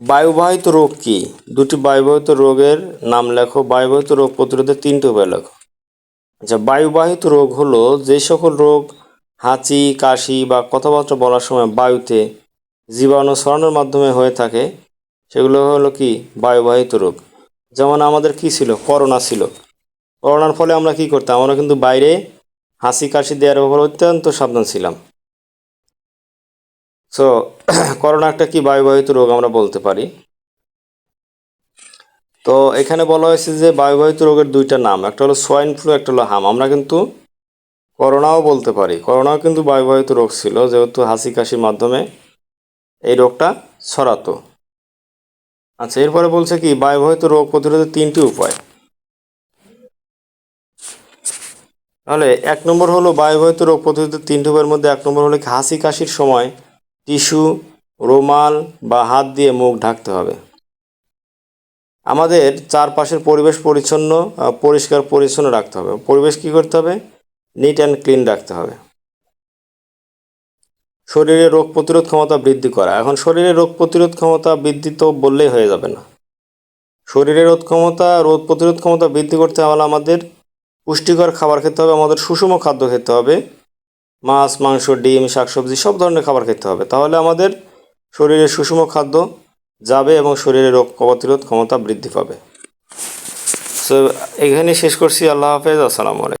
বায়ুবাহিত রোগ কি? দুটি বায়ুবাহিত রোগের নাম লেখো। বায়ুবাহিত রোগ প্রতিরোধের তিনটি উপায় লেখো। আচ্ছা বায়ুবাহিত রোগ হলো যে সকল রোগ, হাঁচি, কাশি বা কথাবার্তা বলার সময় বায়ুতে জীবাণু ছড়ানোর মাধ্যমে হয়ে থাকে, সেগুলো হলো কি? বায়ুবাহিত রোগ। যেমন আমাদের কি ছিল? করোনা ছিল। করোনার ফলে আমরা কি করতাম? আমরা কিন্তু বাইরে হাসি কাশি দেওয়ার ব্যাপারে অত্যন্ত সাবধান ছিলাম। সো করোনা একটা কি বায়ুবাহিত রোগ আমরা বলতে পারি? তো এখানে বলা হয়েছে যে বায়ুবাহিত রোগের দুইটা নাম, একটা হলো সোয়াইন ফ্লু একটা হলো হাম। আমরা কিন্তু করোনাও বলতে পারি। করোনাও কিন্তু বায়ুবাহিত রোগ ছিল, যেহেতু হাসি কাশির মাধ্যমে এই রোগটা ছড়াতো। আচ্ছা এরপরে বলছে কি, বায়ুবাহিত রোগ প্রতিরোধের তিনটি উপায়। তাহলে এক নম্বর হলো বায়ুবাহিত রোগ প্রতিরোধের তিনটি উপায়ের মধ্যে এক নম্বর হলো হাসি কাশির সময় টিস্যু, রুমাল বা হাত দিয়ে মুখ ঢাকতে হবে। আমাদের চারপাশের পরিবেশ পরিচ্ছন্ন পরিষ্কার পরিচ্ছন্ন রাখতে হবে। পরিবেশ কি করতে হবে? নিট অ্যান্ড ক্লিন রাখতে হবে। শরীরে রোগ প্রতিরোধ ক্ষমতা বৃদ্ধি করা। এখন শরীরে রোগ প্রতিরোধ ক্ষমতা বৃদ্ধি তো বললেই হয়ে যাবে না। শরীরের রোধ ক্ষমতা, রোগ প্রতিরোধ ক্ষমতা বৃদ্ধি করতে হলে আমাদের পুষ্টিকর খাবার খেতে হবে, আমাদের সুষম খাদ্য খেতে হবে। মাছ, মাংস, ডিম, শাকসবজি সব ধরনের খাবার খেতে হবে। তাহলে আমাদের শরীরে সুষম খাদ্য যাবে এবং শরীরে রোগ প্রতিরোধ ক্ষমতা বৃদ্ধি পাবে। সো এখানে শেষ করছি। আল্লাহ হাফেজ। আসসালামু আলাইকুম।